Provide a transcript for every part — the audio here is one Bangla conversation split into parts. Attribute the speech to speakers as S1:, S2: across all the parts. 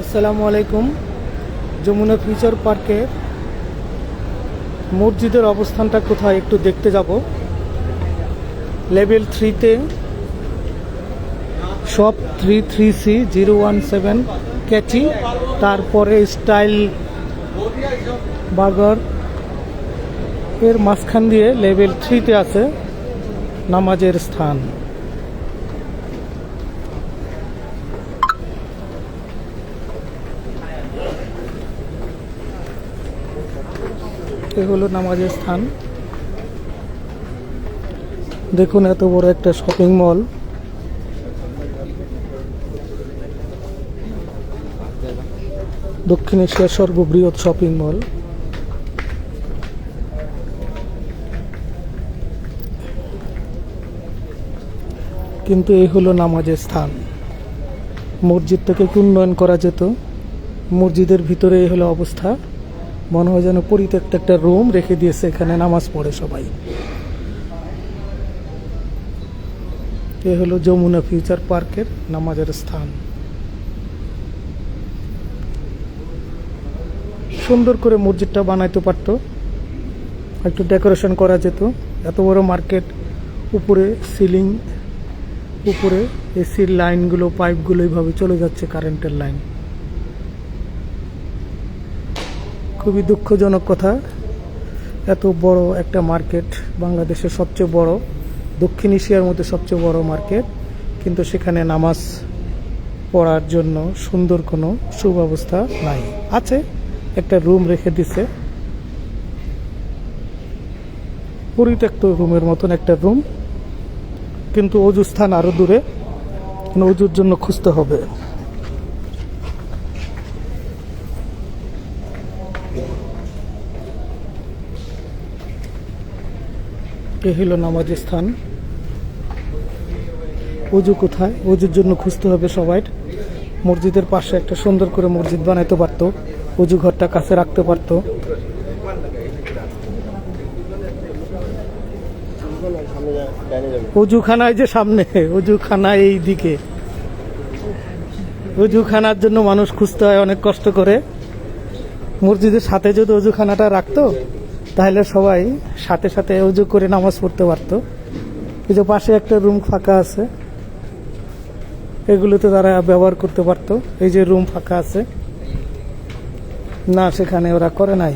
S1: আসসালামু আলাইকুম। যমুনা ফিউচার পার্কে মসজিদের অবস্থানটা কোথায় একটু দেখতে যাব। লেভেল থ্রিতে shop three three C zero one seven catchy. তারপরে স্টাইল বার্গার। এর মাঝখান দিয়ে লেভেল থ্রিতে আছে নামাজের স্থান। এ হলো নামাজের স্থান। দেখুন এত বড় একটা শপিং মল দক্ষিণ এশিয়ার সর্ববৃহৎ শপিং মল কিন্তু এই হলো নামাজের স্থান। মসজিদটাকে উন্নয়ন করা যেত। মসজিদের ভিতরে এই হলো অবস্থা। মনে হয় যেন পরিত্যক্ত একটা রুম রেখে দিয়েছে এখানে নামাজ পড়ে সবাই। এ হলো যমুনা ফিউচার পার্কের নামাজের স্থান। সুন্দর করে মসজিদটা বানাইতে পারতো। একটু ডেকোরেশন করা যেত। এত বড় মার্কেট, উপরে সিলিং, উপরে এসির লাইনগুলো, পাইপগুলো এইভাবে চলে যাচ্ছে কারেন্টের লাইন। খুবই দুঃখজনক কথা। এত বড় একটা মার্কেট বাংলাদেশের সবচেয়ে বড়, দক্ষিণ এশিয়ার মধ্যে সবচেয়ে বড় মার্কেট, কিন্তু সেখানে নামাজ পড়ার জন্য সুন্দর কোনো সুব্যবস্থা নাই। আছে, একটা রুম রেখে দিছে। পরিত্যক্ত রুমের মতন একটা রুম, কিন্তু অজু স্থান আরও দূরে অজুর জন্য খুঁজতে হবে। এ হলো নামাজের স্থান? অজু কোথায়? অজুর জন্য খুঁজতে হবে সবাই। মসজিদের পাশে একটা সুন্দর করে মসজিদ বানাইতে পারতো। অজু ঘরটা কাছে রাখতে পারতো। অজুখানায় যে সামনে, অজুখানা এই দিকে। অজুখানার জন্য মানুষ খুঁজতে হয়, অনেক কষ্ট করে। মসজিদের সাথে যদি অজুখানাটা রাখতো তাহলে সবাই সাথে সাথে অজু করে নামাজ পড়তে পারতো। এই যে পাশে একটা রুম ফাঁকা আছে। এগুলোতে তারা ব্যবহার করতে পারতো। এই যে রুম ফাঁকা আছে। না, সেখানে ওরা করে নাই।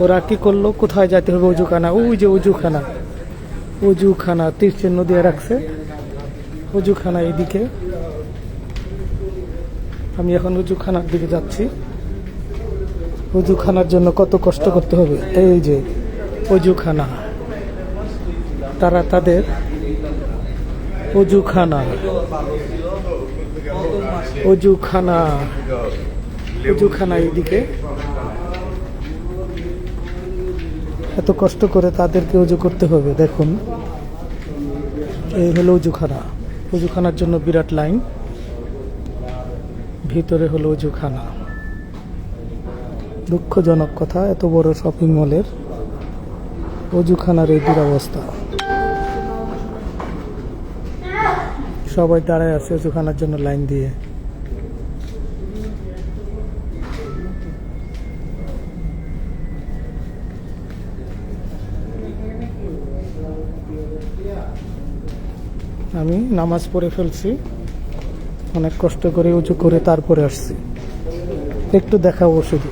S1: ওরা কি করল? কোথায় যেতে হবে? উজুখানা। ওই যে অজুখানা উজুখানা তীর চিহ্ন দিয়ে রাখছে। অজুখানা এইদিকে। আমি এখন উজুখানার দিকে যাচ্ছি। অজুখানার জন্য কত কষ্ট করতে হবে? এই যে অজুখানা। তারা তাদের অজুখানা। অজুখানা। অজুখানা এইদিকে এত কষ্ট করে তাদেরকে উজু করতে হবে, দেখুন। এই হলো উজুখানা উজুখানার জন্য বিরাট লাইন। ভিতরে হলো উজুখানা দুঃখজনক কথা, এত বড় শপিং মলের অজুখানার এই দুরবস্থা। সবাই দাঁড়ায় আছে অজুখানার জন্য লাইন দিয়ে। আমি নামাজ পড়ে ফেলছি। অনেক কষ্ট করে উঁচু করে তারপরে আসছি। একটু দেখাবো শুধু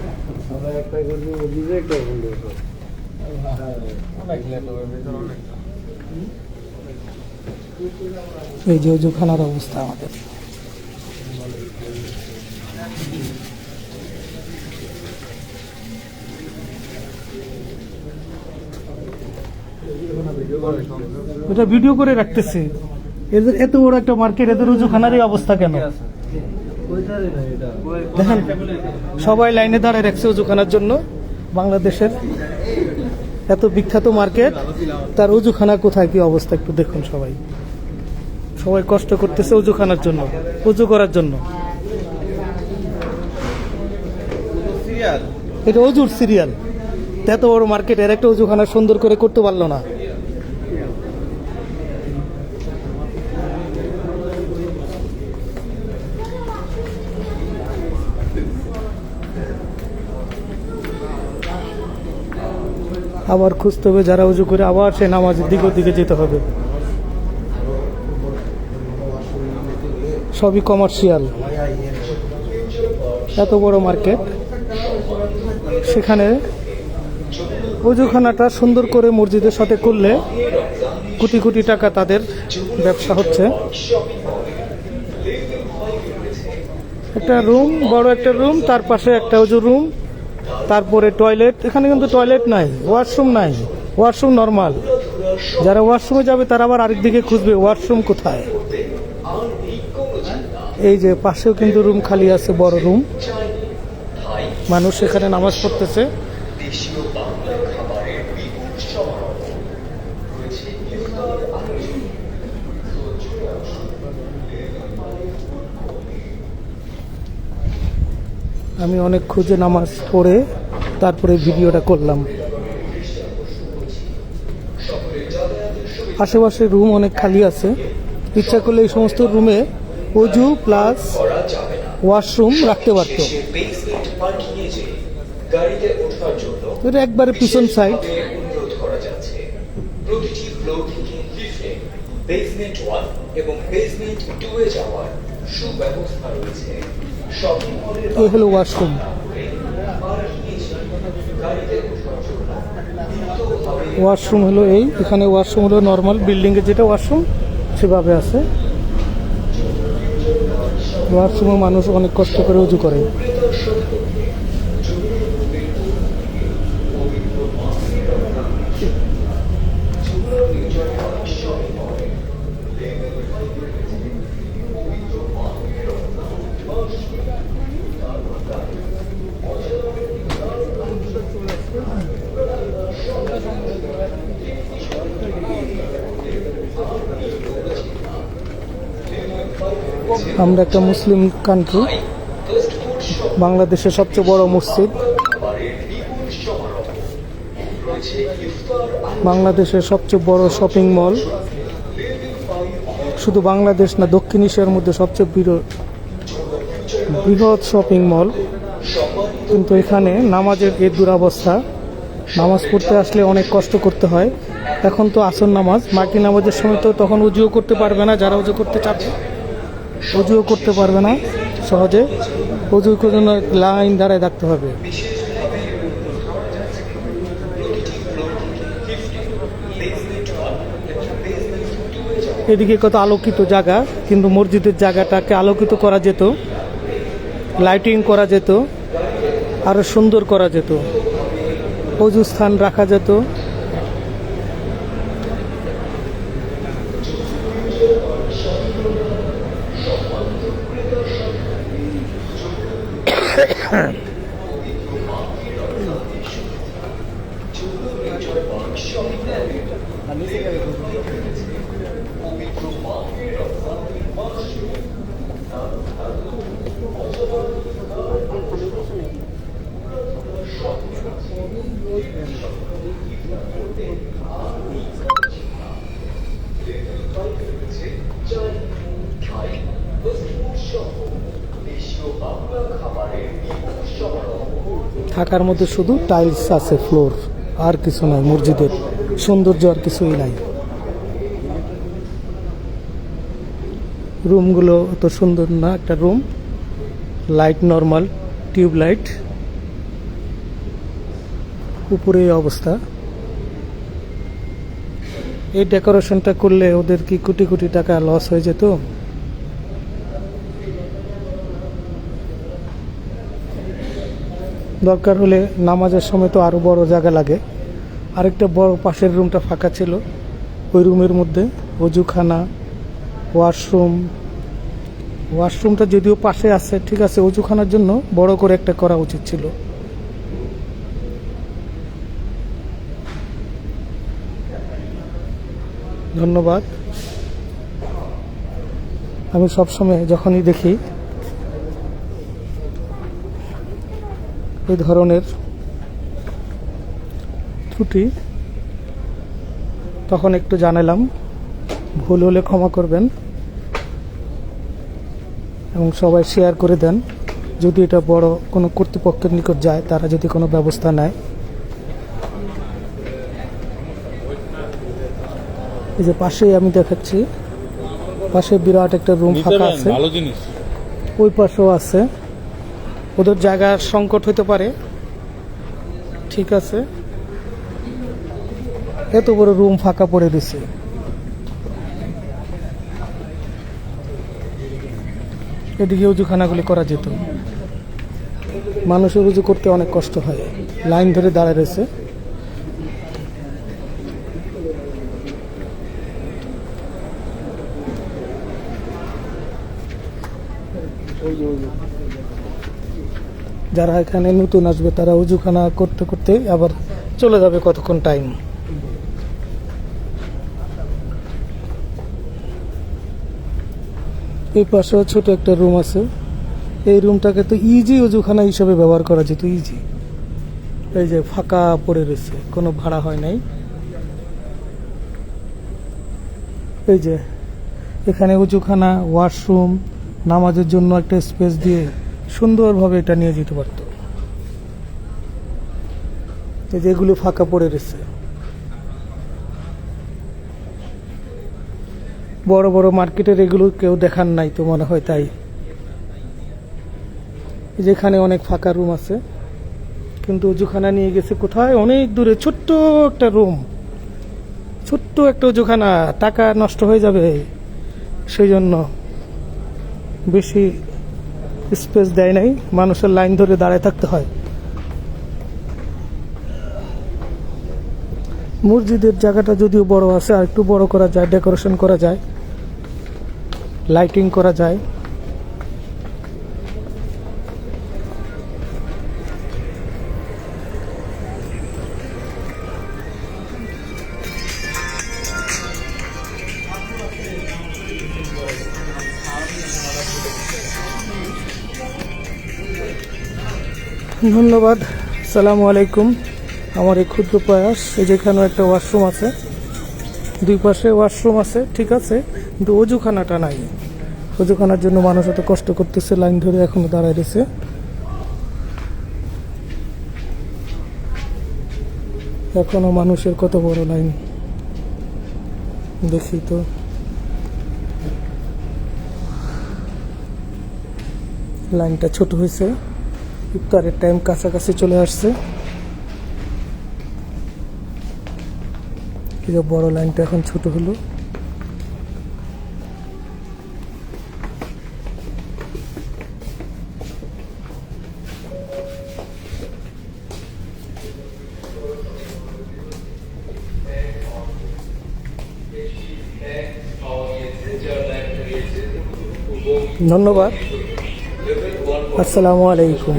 S1: এই যে উজুখানার অবস্থা আমাদের। এটা ভিডিও করে রাখতেছি। এদের এত বড় একটা মার্কেট এদের উজুখানারই অবস্থা কেন? দেখেন, সবাই লাইনে দাঁড়ায় রাখছে উজুখানার জন্য। বাংলাদেশের এত বিখ্যাত মার্কেট, তার উজুখানা কোথায়, কি অবস্থা একটু দেখুন সবাই। সবাই কষ্ট করতেছে উজুখানার জন্য, উজু করার জন্য। এটা অজুর সিরিয়াল। এত বড় মার্কেট, এর একটা উজুখানা সুন্দর করে করতে পারল না। আবার খুঁজতে হবে, যারা উজু করে আবার সেই নামাজের দিকে দিকে যেতে হবে। সবই কমার্শিয়াল এত বড় মার্কেট সেখানে অজুখানাটা সুন্দর করে মসজিদের সাথে করলে কোটি কোটি টাকা তাদের ব্যবসা হচ্ছে। একটা রুম বড় একটা রুম তার পাশে একটা উজু রুম তারপরে টয়লেট এখানে কিন্তু টয়লেট নাই ওয়াশরুম নাই ওয়াশরুম নর্মাল যারা ওয়াশরুমে যাবে, তারা আবার আরেক দিকে খুঁজবে ওয়াশরুম কোথায়? এই যে পাশেও কিন্তু রুম খালি আছে, বড় রুম মানুষ এখানে নামাজ পড়তেছে। আমি অনেক খুঁজে নামাজ পড়ে তারপরে ভিডিওটা করলাম। আশেপাশে রুম অনেক খালি আছে। ইচ্ছা করলে এই সমস্ত রুমে অজু প্লাস ওয়াশরুম রাখতে পারত। এটা একবারে পিছন সাইড
S2: বেসমেন্ট ওয়ান এবং বেসমেন্ট টু এ যাওয়ার সুব্যবস্থা রয়েছে।
S1: এই হলো ওয়াশরুম। ওয়াশরুম হলো এই, এখানে ওয়াশরুম হলো নর্মাল বিল্ডিং এর যেটা ওয়াশরুম সেভাবে আছে। ওয়াশরুমে মানুষ অনেক কষ্ট করে উজু করে। আমরা একটা মুসলিম কান্ট্রি বাংলাদেশের সবচেয়ে বড় মসজিদ। বাংলাদেশের সবচেয়ে বড় শপিং মল শুধু বাংলাদেশ না, দক্ষিণ এশিয়ার মধ্যে সবচেয়ে বৃহৎ শপিং মল কিন্তু এখানে নামাজের এই দুরাবস্থা, নামাজ পড়তে আসলে অনেক কষ্ট করতে হয়। এখন তো আসর নামাজ মাকি নামাজের সময় তো তখন উজুও করতে পারবে না, যারা উজু করতে চাবে। উজুও করতে পারবে না সহজে। উজুর জন্য লাইন দাঁড়ায় থাকতে হবে। এদিকে কত আলোকিত জায়গা, কিন্তু মসজিদের জায়গাটাকে আলোকিত করা যেত লাইটিং করা যেত, আরও সুন্দর করা যেত। অজু স্থান রাখা যেত।
S2: Ahem.
S1: থাকার মধ্যে শুধু টাইলস আছে, ফ্লোর, আর কিছু নাই, মসজিদের। সৌন্দর্য আর কিছুই নাই। রুমগুলো অত সুন্দর না, একটা room. Light normal, tube light. উপরে অবস্থা। এই ডেকোরেশনটা করলে ওদের কি কোটি কোটি টাকা লস হয়ে যেত? দরকার হলে নামাজের সময় তো আরও বড় জায়গা লাগে। আরেকটা বড় পাশের রুমটা ফাঁকা ছিল। ওই রুমের মধ্যে অজুখানা, ওয়াশরুম, ওয়াশরুমটা যদিও পাশে আছে, ঠিক আছে, অজুখানার জন্য বড় করে একটা করা উচিত ছিল। ধন্যবাদ। আমি সবসময় যখনই দেখি এই ধরনের ত্রুটি তখন একটু জানালাম। ভুল হলে ক্ষমা করবেন এবং সবাই শেয়ার করে দেন। যদি এটা বড় কোনো কর্তৃপক্ষের নিকট যায় তারা যদি কোনো ব্যবস্থা নেয়। এই যে পাশেই আমি দেখাচ্ছি পাশে বিরাট একটা রুম ফাঁকা আছে। ওই পাশেও আছে। ওদের জায়গার সংকট হতে পারে। ঠিক আছে। এত বড় রুম ফাঁকা পড়ে দিছে। এদিকে উজুখানাগুলি করা যেত। মানুষের উজু করতে অনেক কষ্ট হয়। লাইন ধরে দাঁড়ায় রয়েছে। যারা এখানে নতুন আসবে, তারা উজুখানা করতে করতে আবার চলে যাবে কতক্ষণ টাইম এই পাশেও ছোট একটা রুম আছে। এই রুমটাকে তো ইজি উজুখানা হিসাবে ব্যবহার করা যেত ইজি এই যে ফাঁকা পড়ে রয়েছে, কোনো ভাড়া হয় নাই। এই যে, এখানে উজুখানা ওয়াশরুম নামাজের জন্য একটা স্পেস দিয়ে সুন্দরভাবে এটা নিয়ে যেতে পারত। এই যে এগুলো ফাঁকা পড়ে রয়েছে। বড় বড় মার্কেটের এগুলো কেউ দেখান নাই তো মনে হয় তাই। যেখানে অনেক ফাঁকা রুম আছে। কিন্তু উজুখানা নিয়ে গেছে কোথায়? অনেক দূরে, ছোট্ট একটা রুম। ছোট্ট একটা উজুখানা টাকা নষ্ট হয়ে যাবে। সেই জন্য বেশি স্পেস দেয় নাই, মানুষের লাইন ধরে দাঁড়ায় থাকতে হয়। মসজিদের জায়গাটা যদিও বড় আছে, আর একটু বড় করা যায়, ডেকোরেশন করা যায়, লাইটিং করা যায়। ধন্যবাদ। সালামু আলাইকুম। আমার এই ক্ষুদ্র প্রয়াস, এই যেখানেও একটা ওয়াশরুম আছে। দুই পাশে ওয়াশরুম আছে, ঠিক আছে, কিন্তু অজুখানাটা নাই। অজুখানার জন্য মানুষ এত কষ্ট করতেছে, লাইন ধরে এখনও দাঁড়ায় রয়েছে। এখনও মানুষের কত বড় লাইন। দেখি তো। লাইনটা ছোট হয়েছে। ইফতারের টাইম কাছাকাছি চলে আসছে। বড় লাইনটা এখন ছোট হলো। ধন্যবাদ। আসসালামু আলাইকুম।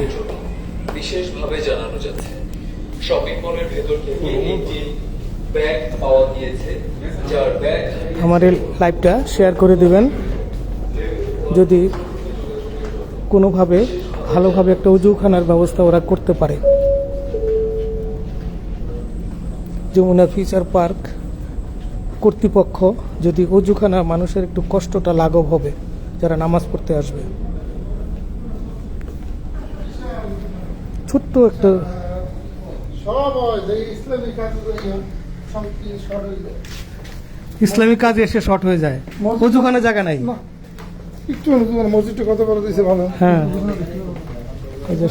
S1: আমার এই লাইভটা শেয়ার করে দেবেন। যদি কোনোভাবে ভালোভাবে একটা উজুখানার ব্যবস্থা ওরা করতে পারে। যমুনা ফিচার পার্ক কর্তৃপক্ষ যদি উজুখানা মানুষের একটু কষ্টটা লাঘব হবে, যারা নামাজ পড়তে আসবে। ছোট্ট একটা
S3: সব ইসলামী
S1: ইসলামিক কাজে এসে শর্ট হয়ে যায়। উজুখানা জায়গা নাই।
S3: একটু মসজিদটা কত বড় দিয়েছে ভালো?
S1: হ্যাঁ।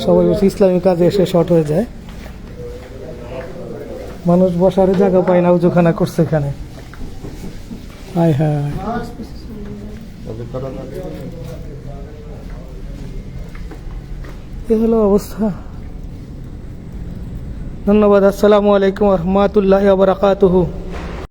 S1: সবাই বলছে ইসলামী কাজে এসে শর্ট হয়ে যায়। মানুষ বসার জায়গা পায় না উজুখানা করছে এখানে। হায় হায়। এ হলো অবস্থা। ধন্যবাদ। আসসালামু আলাইকুম রহমতুল্লাহ বারাকাতুহু।